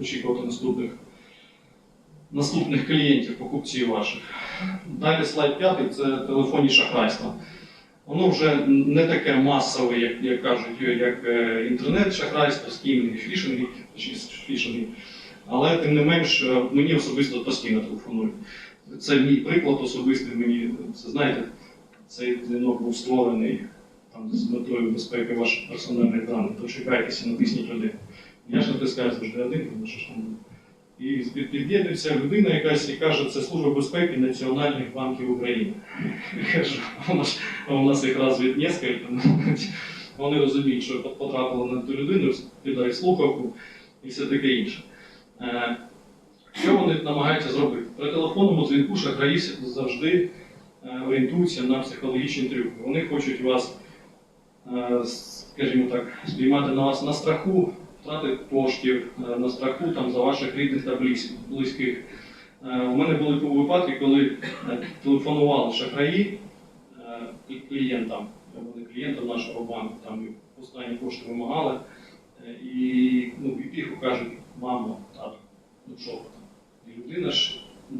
очікувати наступних, наступних клієнтів, покупців ваших. Далі слайд п'ятий це телефонні шахрайства. Воно вже не таке масове, як, як кажуть, як е, інтернет-шахрайство, скімінги, фішинги, точніше фішинги. Але тим не менш, е, мені особисто постійно телефонують. Це мій приклад особистий. Мені це знаєте, цей дзвінок був створений там, з метою безпеки ваших персональних даних. Почекайтеся, натисніть один. Я ж натискаю завжди один, тому що ж буде. І під'єднується людина якась і каже, це Служба безпеки Національних банків України. Я кажу, а у нас, а у нас їх развід несколько. ну, Вони розуміють, що потрапили на ту людину, кидають слухавку і все таке інше. Е, Що вони намагаються зробити? При телефонному дзвінку шахраї завжди е, орієнтуються на психологічні трюки. Вони хочуть вас, е, скажімо так, спіймати на вас на страху, втрати коштів, е, на страху там, за ваших рідних та близьких. Е, У мене були випадки, коли е, телефонували шахраї і клієнтам, вони клієнтам нашого банку, там останні кошти вимагали. І ну, і кажуть, мамо, тато, ну що там? І людина ж, ну,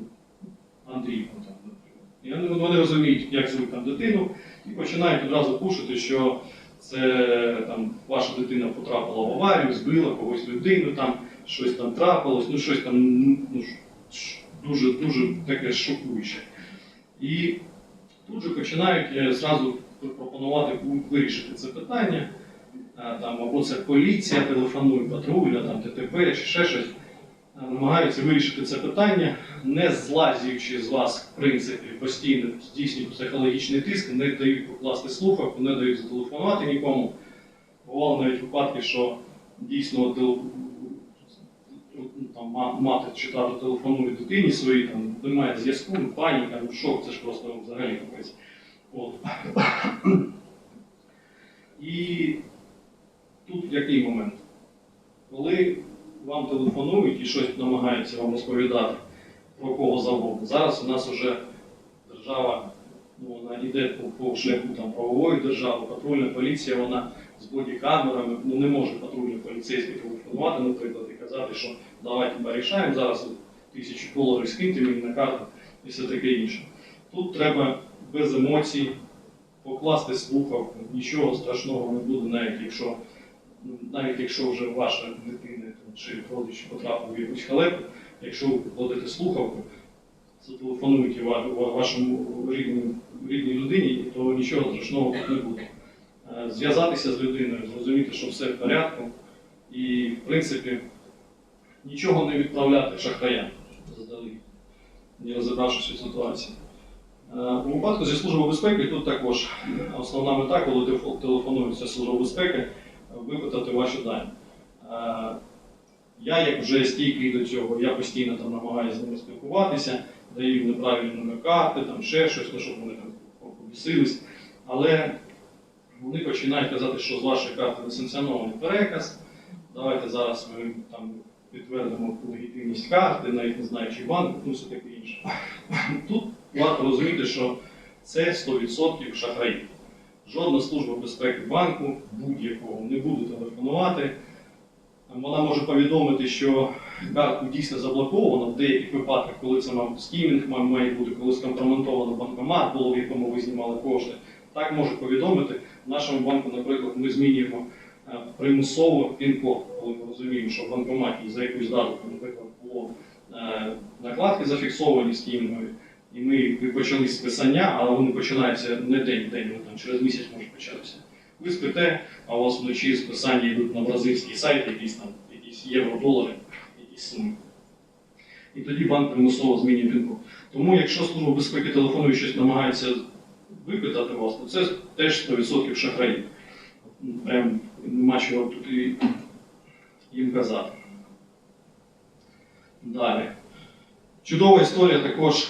Андрій ну, там, наприклад. І вони розуміють, як звуть там дитину, і починають одразу пушити, що це там ваша дитина потрапила в аварію, збила когось людину, там щось там трапилось, ну щось там ну, дуже дуже таке шокуюче. І тут же починають е, зразу пропонувати вирішити це питання. Е, Там, або це поліція телефонує, патруля, там, ТТП чи ще щось. Намагаються вирішити це питання, не злазячи з вас, в принципі, постійно здійснюють психологічний тиск, не дають покласти слухавку, не дають зателефонувати нікому. Бувало навіть випадки, що дійсно там, мати чи тато телефонує дитині своїй, там, немає зв'язку, ну, паніка, ну шок, це ж просто взагалі капець. І тут який момент? Коли вам телефонують і щось намагаються вам розповідати про кого завгодно. Зараз у нас вже держава ну, вона йде по, по шляху там, правової держави, патрульна поліція, вона з бодікамерами, ну не може патрульний поліцейський телефонувати, наприклад, і казати, що давайте порішаємо, зараз тисячу доларів скиньте мені на карту і все таке інше. Тут треба без емоцій покласти слухавку, нічого страшного не буде, навіть якщо, ну, навіть якщо вже ваша дитина чи родич потрапив в якусь халепу, якщо ви покладете слухавку, ва- вашому рідній людині, то нічого страшного тут не буде. Е, Зв'язатися з людиною, зрозуміти, що все в порядку, і, в принципі, нічого не відправляти шахраям заздалегідь, не розібравшись у ситуації. Е, У випадку зі Служби безпеки тут також основна мета, коли телефо- телефонується Служба безпеки, е, випитати ваші дані. Я, як вже стійкий до цього, я постійно там намагаюся з ними спілкуватися, даю їм неправильні номер карти, там ще щось, ну, щоб вони там побісились. Але вони починають казати, що з вашої карти несанкціонований переказ. Давайте зараз ми там підтвердимо легітимність карти, навіть не знаю, чи банк, ну все таке інше. Тут варто розуміти, що це 100% шахраїв. Жодна служба безпеки банку будь-якого не буде телефонувати. Вона може повідомити, що картку дійсно заблоковано в деяких випадках, коли це мав скімінг має- бути, коли скомпрометовано банкомат було, в якому ви знімали кошти. Так може повідомити. В нашому банку, наприклад, ми змінюємо е, примусово пін-код, коли ми розуміємо, що в банкоматі за якусь дату, наприклад, було е, накладки зафіксовані скімінгові, і ми почали списання, але вони починаються не день в день, вони там через місяць може початися. Ви спите, а у вас вночі списання йдуть на бразильський сайт, якісь там якісь євро-долари, якісь суми. І тоді банк примусово змінює пін-код. Тому якщо служба безпеки телефонує щось намагається випитати вас, то це теж 100% шахраї. Прям нема чого тут їм казати. Далі. Чудова історія також.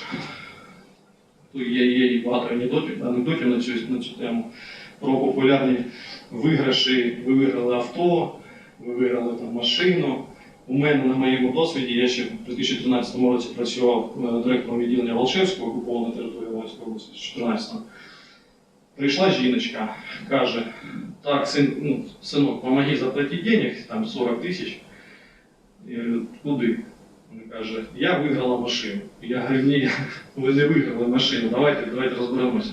Тут є, є і багато анекдотів, анекдотів на цю, на цю тему про популярні виграші. Ви виграли авто, ви виграли там машину. У мене на моєму досвіді, я ще в 2013 році працював е, директором відділення Волшевського, окупована територія Волинської області з 14 Прийшла жіночка, каже, так, син, ну, синок, помоги заплатити денег, там 40 тисяч. Я говорю, куди? Він каже, я виграла машину. Я говорю, ні, ви не виграли машину, давайте, давайте розберемося.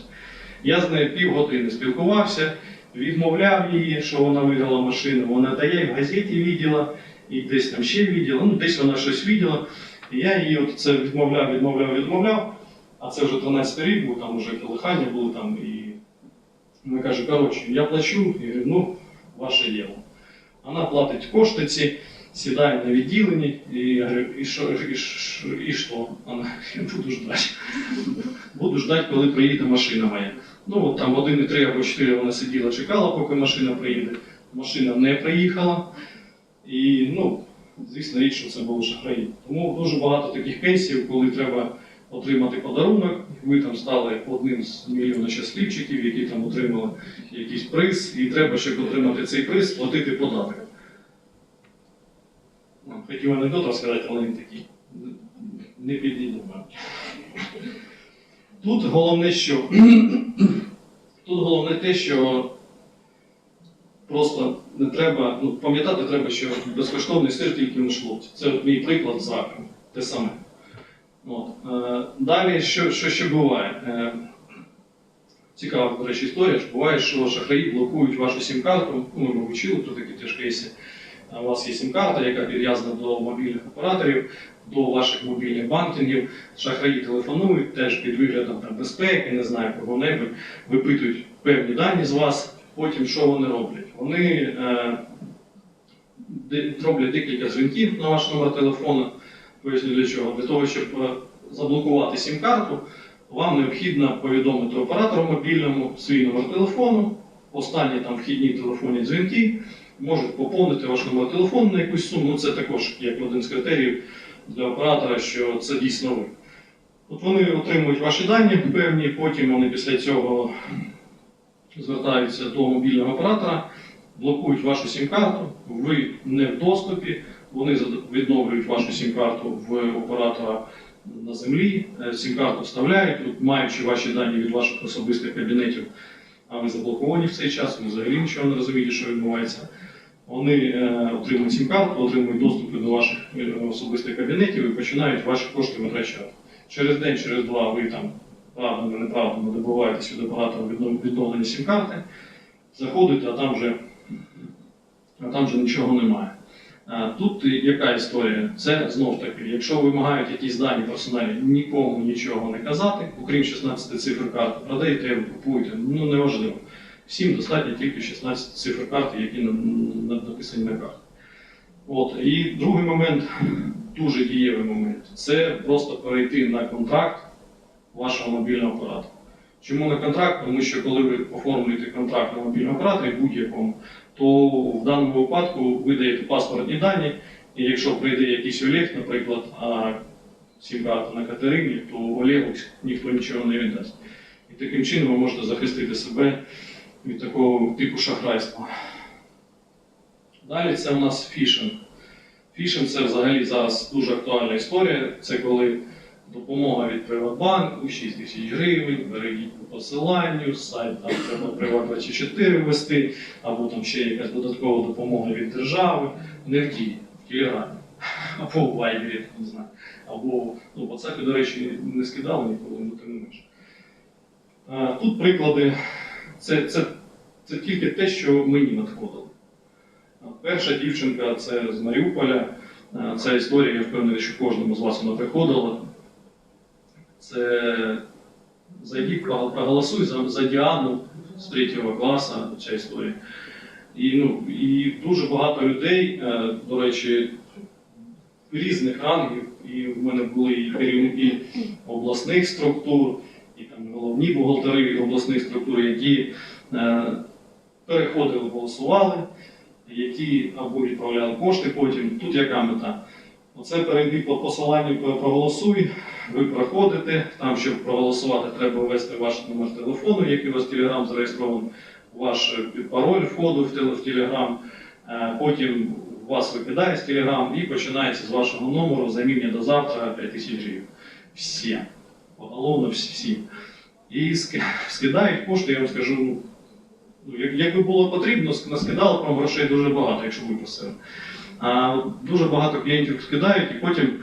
Я з нею півгодини спілкувався, відмовляв її, що вона виграла машину. Вона та я в газеті виділа, і десь там ще виділа, ну десь вона щось виділа. І я її от це відмовляв, відмовляв, відмовляв. А це вже 13 рік був, там вже колихання були там і. Вона каже, коротше, я плачу, і говорю, ну, ваше діло. Вона платить кошти ці, сідає на відділенні, і я говорю, і що? Вона, я буду ждати. Буду ждати, коли приїде машина моя. Ну, от там години три або чотири вона сиділа, чекала, поки машина приїде. Машина не приїхала. І, ну, звісно, річ, що це були шахраї. Тому дуже багато таких кейсів, коли треба отримати подарунок, ви там стали одним з мільйона щасливчиків, які там отримали якийсь приз, і треба, щоб отримати цей приз, платити податок. Ну, Хотів анекдот розказати, але він такий не підійде. Тут головне, що тут головне те, що просто не треба, ну, пам'ятати треба, що безкоштовний сир тільки в шлоці. Це мій приклад з раком. Те саме. От. Е, далі, що, що ще буває? Е, цікава, до речі, історія. що Буває, що шахраї блокують вашу сім-карту. Ну, ми вчили про такі теж кейси. У вас є сім-карта, яка підв'язана до мобільних операторів, до ваших мобільних банкінгів. Шахраї телефонують теж під виглядом там, безпеки, не знаю кого-небудь, випитують певні дані з вас. Потім що вони роблять? Вони е, роблять декілька дзвінків на ваш номер телефону. Поясню для чого. Для того, щоб е, заблокувати сім-карту, вам необхідно повідомити оператору мобільному свій номер телефону, останні там вхідні телефонні дзвінки, можуть поповнити ваш номер телефону на якусь суму. Ну, Це також як один з критеріїв для оператора, що це дійсно ви. От вони отримують ваші дані певні, потім вони після цього звертаються до мобільного оператора, блокують вашу сім-карту, ви не в доступі, вони відновлюють вашу сім-карту в оператора на землі, е, сім-карту вставляють, от, маючи ваші дані від ваших особистих кабінетів, а ви заблоковані в цей час, ви взагалі нічого не розумієте, що відбувається. Вони е, отримують сім-карту, отримують доступи до ваших е, особистих кабінетів і починають ваші кошти витрачати. Через день, через два ви там правдами, неправдами від оператора віднов- відновлення сім-карти, заходите, а там вже, а там вже нічого немає. Тут яка історія? Це знов таки, якщо вимагають якісь дані персональні, нікому нічого не казати, окрім 16 цифр карти, продаєте, купуєте, ну неважливо. Всім достатньо тільки 16 цифр карти, які на- на- написані на карті. От. І другий момент, дуже дієвий момент, це просто перейти на контракт вашого мобільного оператора. Чому на контракт? Тому що коли ви оформлюєте контракт на мобільному операторі будь-якому, то в даному випадку ви даєте паспортні дані, і якщо прийде якийсь Олег, наприклад, а сім-карта на Катерині, то Олегу ніхто нічого не віддасть. І таким чином ви можете захистити себе від такого типу шахрайства. Далі це у нас фішинг. Фішинг це взагалі зараз дуже актуальна історія. Це коли допомога від Приватбанку, 6 тисяч гривень, перейдіть по посиланню, сайт там треба Приват24 ввести, або там ще якась додаткова допомога від держави. Не в дії, в Телеграмі. Або в Вайбері, не знаю. Або ну, в WhatsApp, до речі, не скидали ніколи, не менше. Тут приклади. Це, це, це тільки те, що мені надходило. Перша дівчинка це з Маріуполя. Ця історія, я впевнений, що кожному з вас вона приходила. Це зайдіть, проголосуй за, за Діану з третього класу, ця історія. І, ну, і дуже багато людей, е, до речі, різних рангів, і в мене були і керівники обласних структур, і там головні бухгалтери обласних структур, які е, переходили, голосували, які або відправляли кошти потім. Тут яка мета? Оце перейди по посиланню проголосуй, ви проходите. Там, щоб проголосувати, треба ввести ваш номер телефону, який у вас в Telegram зареєстрований, ваш е, пароль входу в теле- в Telegram. Е, Потім вас викидає з Telegram і починається з вашого номеру заміння до завтра 5000 гривень. Всі. Поголовно всі. І скидають кошти, я вам скажу, ну, якби було потрібно, ск- наскидали б вам грошей дуже багато, якщо ви просили. А дуже багато клієнтів скидають і потім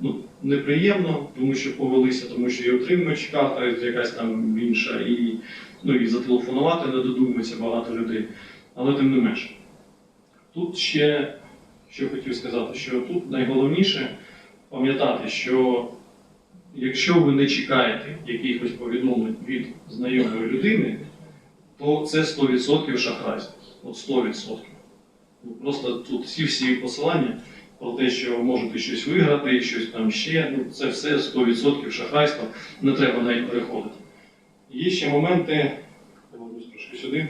ну, неприємно, тому що повелися, тому що і отримуючи карта якась там інша, і, ну, і зателефонувати не додумується багато людей. Але тим не менше. Тут ще, що хотів сказати, що тут найголовніше пам'ятати, що якщо ви не чекаєте якихось повідомлень від знайомої людини, то це 100% шахрайство. От 100%. Ну, Просто тут всі всі посилання про те, що можете щось виграти, щось там ще, ну це все 100% шахрайство, не треба навіть переходити. Є ще моменти, трошки сюди,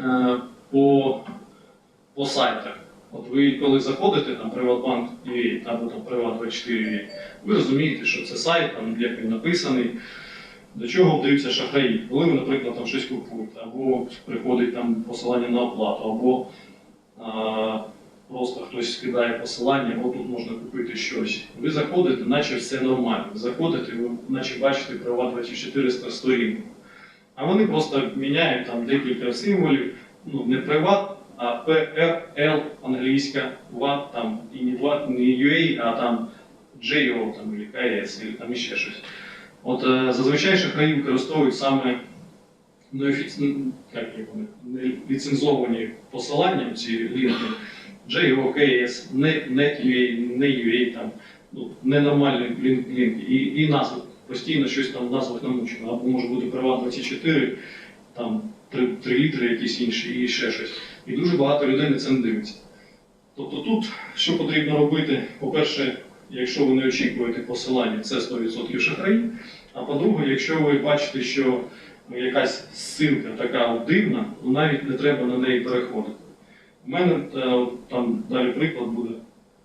е, по, по сайтах. От ви коли заходите там Приватбанк або там Приват24 ви розумієте, що це сайт, там, як він написаний, до чого вдаються шахраї. Коли ви, наприклад, там щось купуєте, або приходить там посилання на оплату, або а, просто хтось скидає посилання, або тут можна купити щось. Ви заходите, наче все нормально. Ви заходите, ви наче бачите права 24 сторінку. А вони просто міняють там декілька символів, ну не приват, а PRL англійська, VAT, там і не не UA, а там JO там, или KS, или там ще щось. От е, зазвичай шахраї використовують саме неофіці... як їх вони, не ліцензовані посилання, ці лінки, JO, KS, не, NetUA, не UA, там, ну, ненормальні лін- лінки. І, і назви. Постійно щось там в назвах намучено. Або може бути права 24, там 3, 3 літри якісь інші і ще щось. І дуже багато людей на це не дивиться. Тобто тут що потрібно робити? По-перше, якщо ви не очікуєте посилання, це 100% шахраї. А по-друге, якщо ви бачите, що ну, якась ссылка така дивна, ну навіть не треба на неї переходити. У мене е, там далі приклад буде.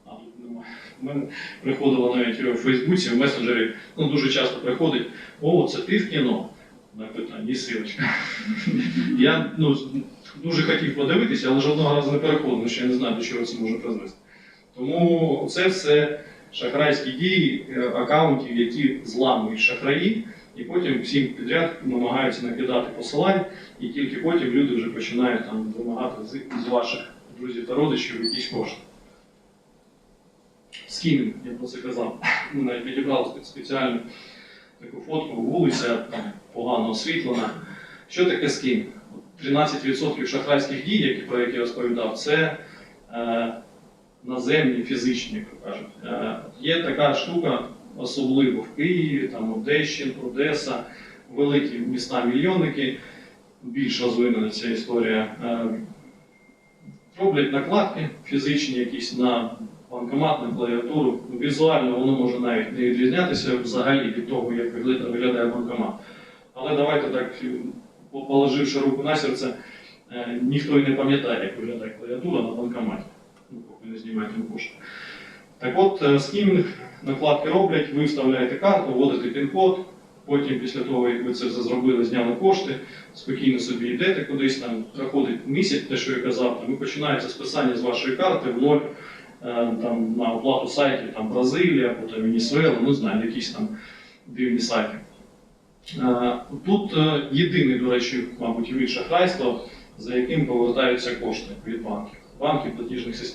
А тут немає. У мене приходило навіть у Фейсбуці, в месенджері, ну дуже часто приходить, о, це ти в кіно. На питання, силочка. Я ну, дуже хотів подивитися, але жодного разу не переходив, що я не знаю, до чого це може призвести. Тому це все шахрайські дії е, акаунтів, які зламують шахраї, і потім всім підряд намагаються накидати посилань, і тільки потім люди вже починають там вимагати з, ваших друзів та родичів якісь кошти. Скімінг, я про це казав. Ми навіть підібрали спеціальну таку фотку, вулиця там погано освітлена. Що таке скімінг? 13% шахрайських дій, про які я розповідав, це наземні, фізичні, як кажуть. Е, є така штука, особливо в Києві, там Одещин, Одеса, великі міста-мільйонники, більш розвинена ця історія. Е, роблять накладки фізичні якісь на банкомат, на клавіатуру. Візуально воно може навіть не відрізнятися взагалі від того, як виглядає банкомат. Але давайте так, положивши руку на серце, е, ніхто і не пам'ятає, як виглядає клавіатура на банкоматі, не знімаєте кошти. Так от, е, скімінг накладки роблять, ви вставляєте карту, вводите пін-код, потім після того, як ви це зробили, зняли кошти, спокійно собі йдете кудись, там проходить місяць, те, що я казав, там, і починається списання з вашої карти в ноль е, там, на оплату сайтів там, Бразилія, або там, Венесуела, ну знаю, якісь там дивні сайти. Е, Тут єдиний, до речі, мабуть, вид шахрайства, за яким повертаються кошти від банків. Банків платіжних систем.